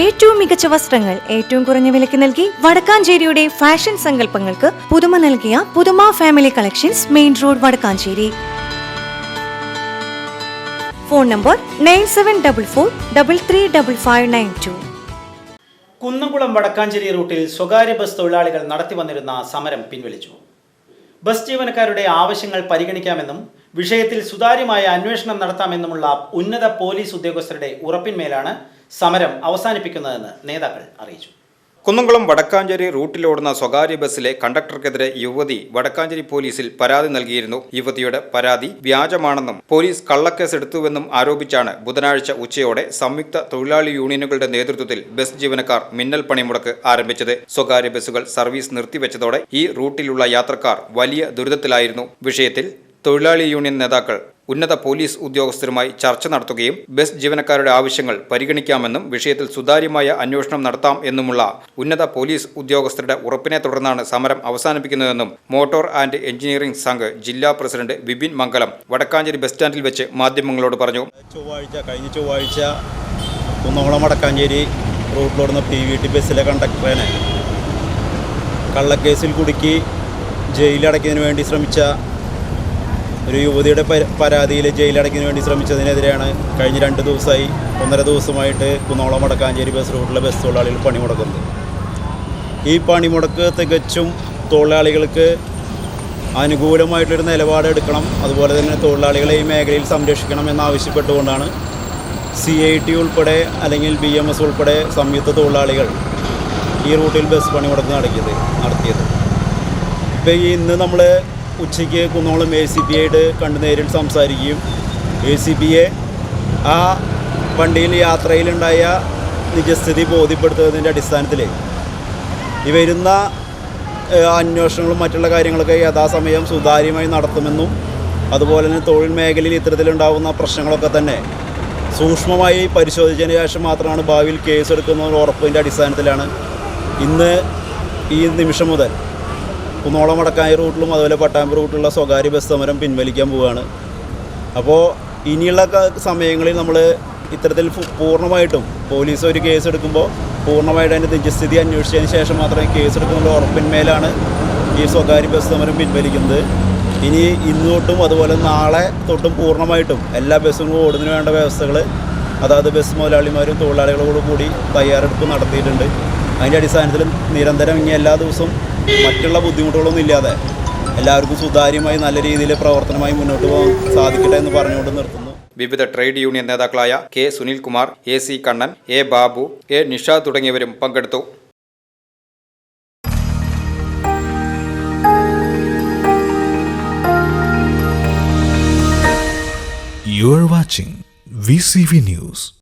ഏറ്റവും മികച്ച വസ്ത്രങ്ങൾ ഏറ്റവും കുറഞ്ഞ വിലയ്ക്ക് നൽകി വടക്കാഞ്ചേരിയുടെ ഫാഷൻ സങ്കല്പങ്ങൾക്ക് പുതുമ നൽകിയ പുതുമ family collections main road Vadakkanchery. Phone number nine seven double four double three double five nine two. Kunnamkulam Vadakkanchery റൂട്ടിൽ സ്വകാര്യ ബസ് തൊഴിലാളികൾ നടത്തി വന്നിരുന്ന സമരം പിൻവലിച്ചു. ബസ് ജീവനക്കാരുടെ ആവശ്യങ്ങൾ പരിഗണിക്കാമെന്നും വിഷയത്തിൽ സുതാര്യമായ അന്വേഷണം നടത്താമെന്നുമുള്ള ഉന്നത പോലീസ് ഉദ്യോഗസ്ഥരുടെ ഉറപ്പിന്മേലാണ് സമരം അവസാനിപ്പിക്കുന്നതെന്ന് നേതാക്കൾ അറിയിച്ചു. കുന്നംകുളം വടക്കാഞ്ചേരി റൂട്ടിലോടുന്ന സ്വകാര്യ ബസ്സിലെ കണ്ടക്ടർക്കെതിരെ യുവതി വടക്കാഞ്ചേരി പോലീസിൽ പരാതി നൽകിയിരുന്നു. യുവതിയുടെ പരാതി വ്യാജമാണെന്നും പോലീസ് കള്ളക്കേസ് എടുത്തുവെന്നും ആരോപിച്ചാണ് ബുധനാഴ്ച ഉച്ചയോടെ സംയുക്ത തൊഴിലാളി യൂണിയനുകളുടെ നേതൃത്വത്തിൽ ബസ് ജീവനക്കാർ മിന്നൽ പണിമുടക്ക് ആരംഭിച്ചത്. സ്വകാര്യ ബസ്സുകൾ സർവീസ് നിർത്തിവെച്ചതോടെ ഈ റൂട്ടിലുള്ള യാത്രക്കാർ വലിയ ദുരിതത്തിലായിരുന്നു. വിഷയത്തിൽ തൊഴിലാളി യൂണിയൻ നേതാക്കൾ ഉന്നത പോലീസ് ഉദ്യോഗസ്ഥരുമായി ചർച്ച നടത്തുകയും ബസ് ജീവനക്കാരുടെ ആവശ്യങ്ങൾ പരിഗണിക്കാമെന്നും വിഷയത്തിൽ സുതാര്യമായ അന്വേഷണം നടത്താം എന്നുമുള്ള ഉന്നത പോലീസ് ഉദ്യോഗസ്ഥരുടെ ഉറപ്പിനെ തുടർന്നാണ് സമരം അവസാനിപ്പിക്കുന്നതെന്നും മോട്ടോർ ആൻഡ് എഞ്ചിനീയറിംഗ് സംഘ് ജില്ലാ പ്രസിഡന്റ് ബിപിൻ മംഗലം വടക്കാഞ്ചേരി ബസ് സ്റ്റാൻഡിൽ വെച്ച് മാധ്യമങ്ങളോട് പറഞ്ഞു. ചൊവ്വാഴ്ച കഴിഞ്ഞ ചൊവ്വാഴ്ച കുന്നംകുളം വടക്കാഞ്ചേരി റൂട്ടിലോടുന്ന പി വി ടി ബസ്സിലെ കണ്ടക്ടറേനെ കള്ളക്കേസിൽ കുടുക്കി ജയിലടയ്ക്കുന്നതിന് വേണ്ടി ശ്രമിച്ച ഒരു യുവതിയുടെ പരാതിയിൽ ജയിലടയ്ക്കുന്നതിന് വേണ്ടി ശ്രമിച്ചതിനെതിരെയാണ് കഴിഞ്ഞ രണ്ട് ദിവസമായി ഒന്നര ദിവസമായിട്ട് കുന്നോളം വടക്കാഞ്ചേരി ബസ് റൂട്ടിലെ ബസ് തൊഴിലാളികൾ പണിമുടക്കുന്നത്. ഈ പണിമുടക്ക് തികച്ചും തൊഴിലാളികൾക്ക് അനുകൂലമായിട്ടൊരു നിലപാടെടുക്കണം അതുപോലെ തന്നെ തൊഴിലാളികളെ ഈ മേഖലയിൽ സംരക്ഷിക്കണം എന്നാവശ്യപ്പെട്ടുകൊണ്ടാണ് സി ഐ ടി ഉൾപ്പെടെ അല്ലെങ്കിൽ ബി എം എസ് ഉൾപ്പെടെ സംയുക്ത തൊഴിലാളികൾ ഈ റൂട്ടിൽ ബസ് പണിമുടക്ക് നടത്തിയത് നടത്തിയത്. ഇപ്പോൾ ഈ ഇന്ന് നമ്മൾ ഉച്ചയ്ക്ക് കുന്നോളം എ സി പി ആയിട്ട് കണ്ട് നേരിൽ സംസാരിക്കുകയും എ സി പിയെ ആ വണ്ടിയിൽ യാത്രയിലുണ്ടായ നിജസ്ഥിതി ബോധ്യപ്പെടുത്തുന്നതിന്റെ അടിസ്ഥാനത്തിൽ ഈ വരുന്ന അന്വേഷണങ്ങളും മറ്റുള്ള കാര്യങ്ങളൊക്കെ യഥാസമയം സുതാര്യമായി നടത്തുമെന്നും അതുപോലെ തന്നെ തൊഴിൽ മേഖലയിൽ ഇത്തരത്തിലുണ്ടാകുന്ന പ്രശ്നങ്ങളൊക്കെ തന്നെ സൂക്ഷ്മമായി പരിശോധിച്ചതിന് ശേഷം മാത്രമാണ് ഭാവിയിൽ കേസെടുക്കുന്ന ഉറപ്പിന്റെ അടിസ്ഥാനത്തിലാണ്. ഇന്ന് ഈ നിമിഷം മുതൽ കുന്നോളം വടക്കായ റൂട്ടിലും അതുപോലെ പട്ടാമ്പ് റൂട്ടിലുള്ള സ്വകാര്യ ബസ് സമരം പിൻവലിക്കാൻ പോവുകയാണ്. അപ്പോൾ ഇനിയുള്ള സമയങ്ങളിൽ നമ്മൾ ഇത്തരത്തിൽ പൂർണമായിട്ടും പോലീസ് ഒരു കേസ് എടുക്കുമ്പോൾ പൂർണമായിട്ട് അതിന്റെ നിജസ്ഥിതി അന്വേഷിച്ചതിന് ശേഷം മാത്രമേ കേസ് എടുക്കുന്നുള്ള ഉറപ്പിന്മേലാണ് ഈ സ്വകാര്യ ബസ് സമരം പിൻവലിക്കുന്നത്. ഇനി ഇന്ന് തൊട്ടും അതുപോലെ നാളെ തൊട്ടും പൂർണമായിട്ടും എല്ലാ ബസ്സുകളും ഓടുന്നതിന് വേണ്ട വ്യവസ്ഥകൾ അതായത് ബസ് മുതലാളിമാരും തൊഴിലാളികളോടുകൂടി തയ്യാറെടുപ്പ് നടത്തിയിട്ടുണ്ട്. അതിന്റെ അടിസ്ഥാനത്തിൽ നിരന്തരം ഇനി എല്ലാ ദിവസവും മറ്റുള്ള ബുദ്ധിമുട്ടുകളൊന്നും ഇല്ലാതെ എല്ലാവർക്കും സുതാര്യമായി നല്ല രീതിയിൽ പ്രവർത്തനമായി മുന്നോട്ട് പോകാൻ സാധിക്കട്ടെ എന്ന് പറഞ്ഞുകൊണ്ട് നിർത്തുന്നു വിവിധ ട്രേഡ് യൂണിയൻ നേതാക്കളായ K Sunilkumar A C Kannan A Babu A Nisha തുടങ്ങിയവരും പങ്കെടുത്തു You are watching VCV News.